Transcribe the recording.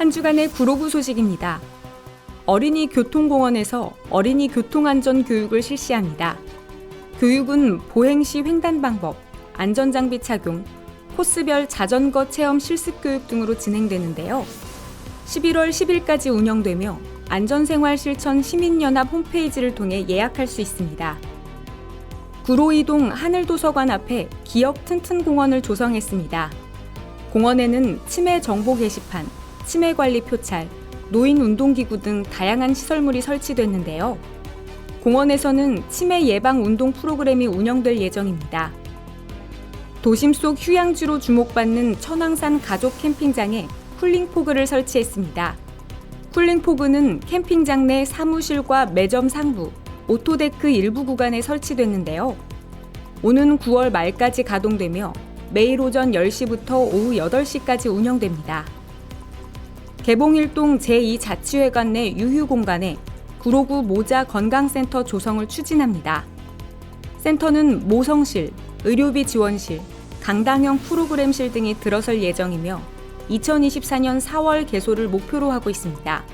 한 주간의 구로구 소식입니다. 어린이 교통공원에서 어린이 교통안전 교육을 실시합니다. 교육은 보행 시 횡단 방법, 안전장비 착용, 코스별 자전거 체험 실습 교육 등으로 진행되는데요. 11월 10일까지 운영되며 안전생활 실천 시민연합 홈페이지를 통해 예약할 수 있습니다. 구로이동 하늘도서관 앞에 기억 튼튼 공원을 조성했습니다. 공원에는 치매 정보 게시판, 치매 관리 표찰, 노인 운동기구 등 다양한 시설물이 설치됐는데요. 공원에서는 치매 예방 운동 프로그램이 운영될 예정입니다. 도심 속 휴양지로 주목받는 천왕산 가족 캠핑장에 쿨링포그를 설치했습니다. 쿨링포그는 캠핑장 내 사무실과 매점 상부, 오토데크 일부 구간에 설치됐는데요. 오는 9월 말까지 가동되며 매일 오전 10시부터 오후 8시까지 운영됩니다. 개봉일동 제2자치회관 내 유휴 공간에 구로구 모자 건강센터 조성을 추진합니다. 센터는 모성실, 의료비 지원실, 강당형 프로그램실 등이 들어설 예정이며 2024년 4월 개소를 목표로 하고 있습니다.